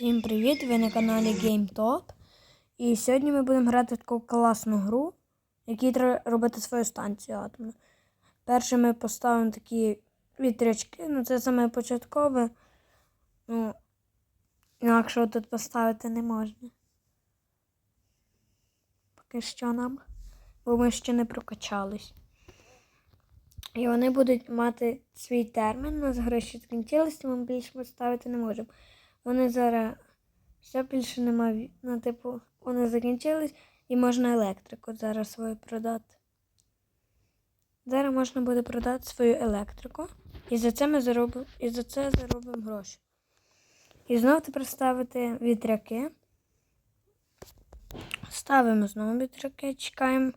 Всім привіт! Ви на каналі GameTop. І сьогодні ми будемо грати таку класну гру, якій треба робити свою станцію атомну. Перше ми поставимо такі вітрячки, ну це саме початкове. Ну, інакше тут поставити не можна. Поки що нам, бо ми ще не прокачались. І вони будуть мати свій термін. У нас гроші закінчились, тому ми більше поставити не можемо. Вони зараз все більше немає. Ну, типу, вони закінчились і можна електрику зараз свою продати. Зараз можна буде продати свою електрику. І за це ми заробимо, і за це заробимо гроші. І знову тепер ставити вітряки. Ставимо знову вітряки, чекаємо,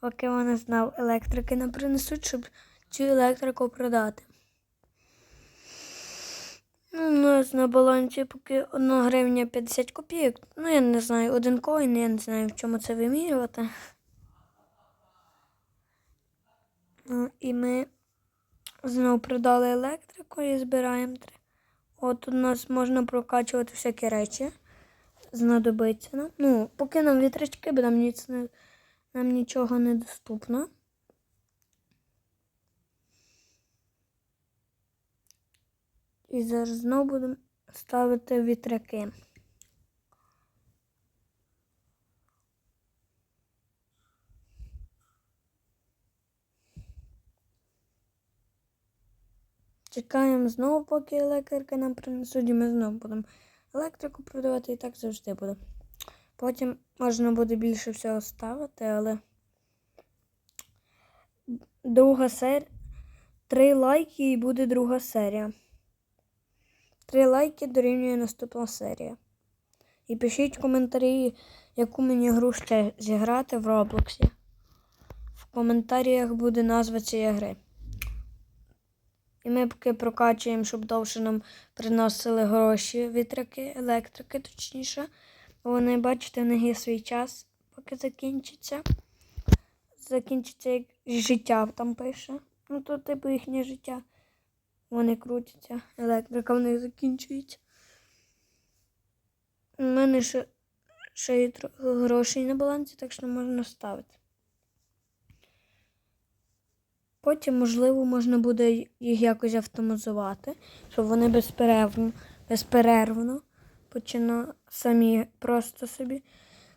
поки вони знову електрики нам принесуть, щоб цю електрику продати. Ну, у нас на балансі поки 1 гривня 50 копійок. Ну, я не знаю, один коін, я не знаю, в чому це вимірювати. Ну, і ми знову продали електрику і збираємо три. От у нас можна прокачувати всякі речі. Знадобиться нам. Ну, поки нам вітрячки, бо нам, ніц нам нічого не доступно. І зараз знову будемо ставити вітряки. Чекаємо знову, поки електрики нам принесуть, і ми знову будемо електрику продавати і так завжди буде. Потім можна буде більше всього ставити, але друга серія. Три лайки і буде друга серія. Три лайки дорівнює наступна серія. І пишіть коментарі, яку мені гру ще зіграти в Роблоксі. В коментарях буде назва цієї гри. І ми поки прокачуємо, щоб довше нам приносили гроші, вітряки, електрики, точніше. Вони, бачите, в них є свій час, поки закінчиться. Закінчиться як життя там пише. Ну, то типу їхнє життя. Вони крутяться, електрика в них закінчується. У мене ще, ще є грошей на балансі, так що можна ставити. Потім, можливо, можна буде їх якось автоматизувати, щоб вони безперервно, безперервно починали самі просто собі.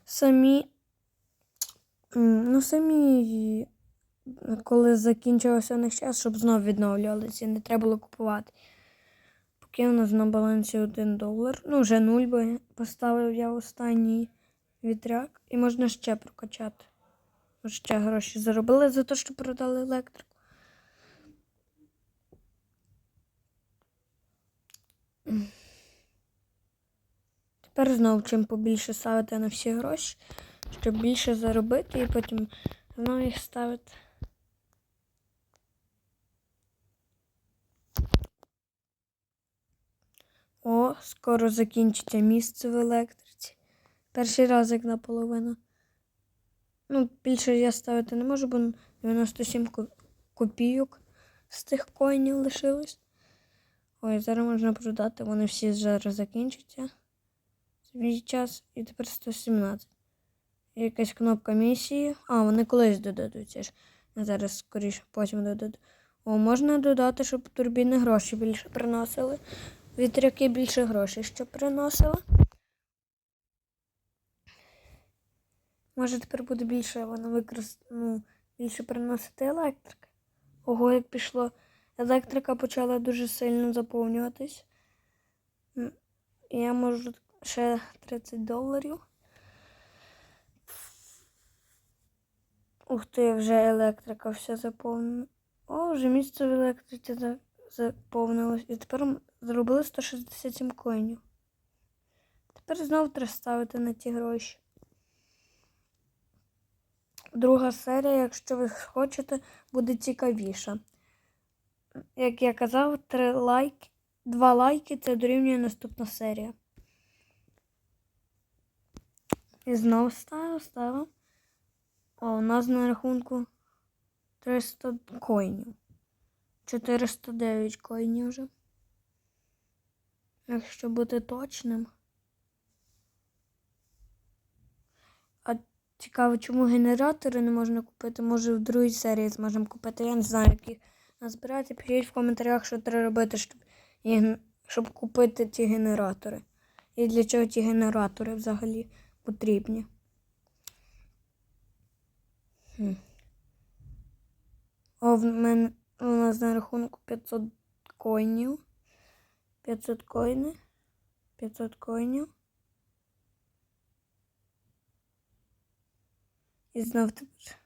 Самі, ну, самі коли закінчився у них час, щоб знов відновлювалися, не треба було купувати. Поки у нас на балансі 1 долар. Ну, вже 0, бо поставив я останній вітряк. І можна ще прокачати. Ще гроші заробили за те, що продали електрику. Тепер знову чим побільше ставити на всі гроші, щоб більше заробити і потім знову їх ставити. О, скоро закінчиться місце в електриці. Перший раз як наполовину. Ну, більше я ставити не можу, бо 97 копійок з тих коїнів лишилось. Ой, зараз можна продати, вони всі зараз закінчаться. Свій час і тепер 117. Якась кнопка місії. А, вони колись додадуться ж. Зараз скоріше потім додадуть. О, можна додати, щоб турбіни гроші більше приносили. Вітряки більше грошей, що приносили. Може тепер буде більше воно використ... ну, більше приносити електрики. Ого, як пішло. Електрика почала дуже сильно заповнюватись. Я можу ще 30 доларів. Ух ти, вже електрика все заповнена. О, вже місце в електриці заповнилось. І тепер зробили 167 коїнів. Тепер знову треба ставити на ті гроші. Друга серія, якщо ви хочете, буде цікавіша. Як я казав, 3 лайки, 2 лайки це дорівнює наступна серія. І знову ставив, ставив. О, у нас на рахунку 300 коїнів. 409 коїнів вже. Якщо бути точним. А цікаво, чому генератори не можна купити. Може в другій серії зможемо купити. Я не знаю, які назбирати. Пишіть в коментарях, що треба робити, щоб щоб купити ті генератори. І для чого ті генератори взагалі потрібні. Хм. О, в мене у нас на рахунку 500 коїнів. 500 коїнів. 500 коїнів. І знов тепер.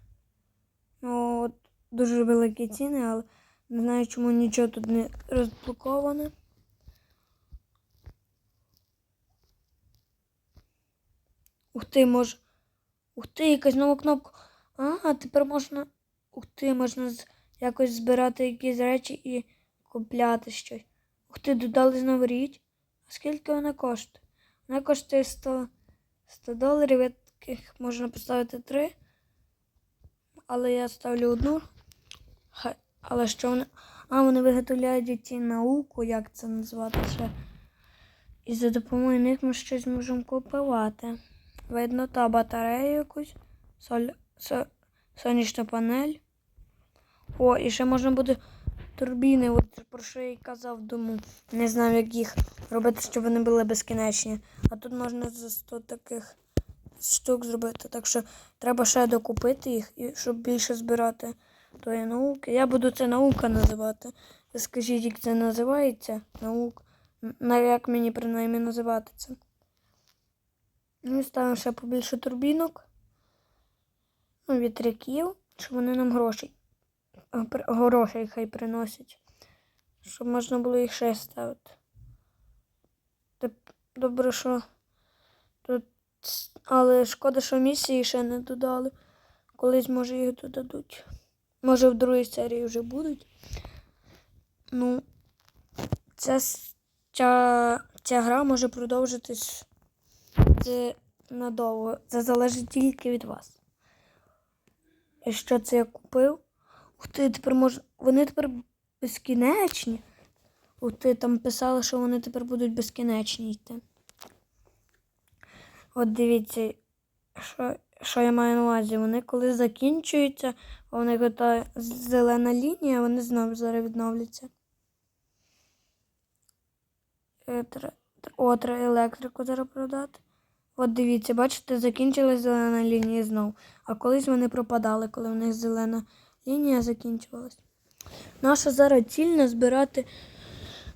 Ну, от дуже великі ціни, але не знаю, чому нічого тут не розблоковане. Ух ти, може. Ух ти, якась нова кнопка. А, тепер можна. Ух ти, можна з- якось збирати якісь речі і купляти щось. Ух ти, додали знову річ. А скільки вона коштує? Вона коштує 100, 100 доларів, яких можна поставити 3. Але я ставлю одну. Хай- Але що вони. А, вони виготовляють ці науку, як це назвати ще. І за допомогою них ми щось можемо купувати. Видно, та батарея якусь, соль, со, сонячна панель. О, і ще можна буде турбіни, от про що я й казав, думаю. Не знаю, як їх робити, щоб вони були безкінечні. А тут можна за 100 таких штук зробити. Так що треба ще докупити їх, щоб більше збирати тої науки. Я буду це наука називати. Скажіть, як це називається? Наука. На як мені принаймні називати це? Ну і ставимо ще побільше турбінок. Ну, вітряків, щоб вони нам гроші. Грошей хай приносять. Щоб можна було їх ще ставити. Добре, що тут. Але шкода, що місії ще не додали. Колись, може, їх додадуть. Може, в другій серії вже будуть. Ну, ця, ця, ця гра може продовжитись це надовго. Це залежить тільки від вас. І що це я купив? Ух ти, тепер може. Вони тепер безкінечні. Ух ти, там писали, що вони тепер будуть безкінечні йти. От дивіться, що, що я маю на увазі. Вони коли закінчуються, у них ота зелена лінія, вони знову зараз відновляться. Е, тре- тр- О, треба електрику зараз продати. От дивіться, бачите, закінчилась зелена лінія знов. А колись вони пропадали, коли в них зелена лінія закінчувалась. Наша зараз ціль назбирати,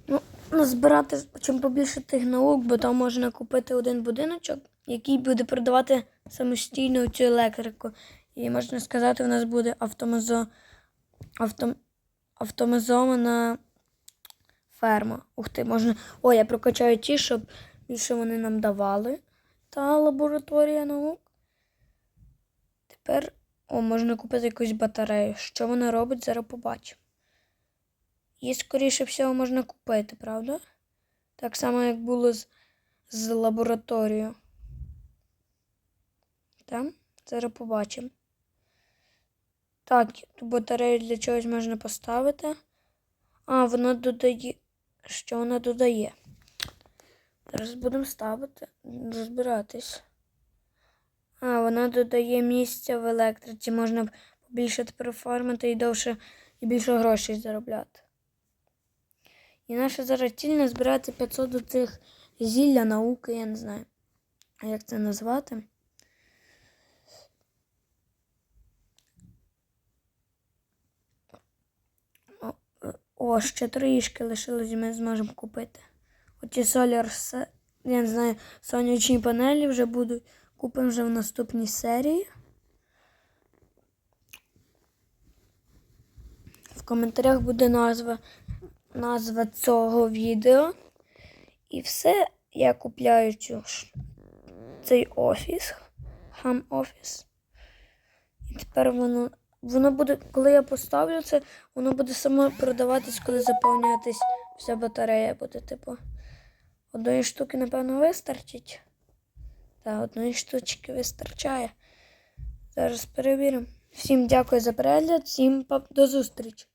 ну, назбирати чим побільше тих наук, бо там можна купити один будиночок, який буде продавати самостійно цю електрику. І можна сказати, у нас буде автомазо... автом... автоматизована ферма. Ух ти, можна. О, я прокачаю ті, щоб більше вони нам давали. Та лабораторія наук. Тепер о, можна купити якусь батарею. Що вона робить, зараз побачимо. Її, скоріше всього, можна купити, правда? Так само, як було з, з лабораторією. Так, зараз побачимо. Так, ту батарею для чогось можна поставити. А, вона додає. Що вона додає? Зараз будемо ставити, розбиратись. А, вона додає місця в електриці. Можна побільше тепер фармити і довше і більше грошей заробляти. І наша зараз ціль назбирати 500 до цих зілля науки, я не знаю, як це назвати. О, е, ще трішки лишилось, і ми зможемо купити. Оті соляр, я не знаю, сонячні панелі вже будуть. Купимо вже в наступній серії. В коментарях буде назва, назва цього відео. І все, я купляю цю, цей офіс, хам офіс. І тепер воно, воно буде, коли я поставлю це, воно буде само продаватись, коли заповнюватись вся батарея буде, типу. Одної штуки, напевно, вистачить. Та одної штучки вистачає. Зараз перевіримо. Всім дякую за перегляд, всім до зустрічі.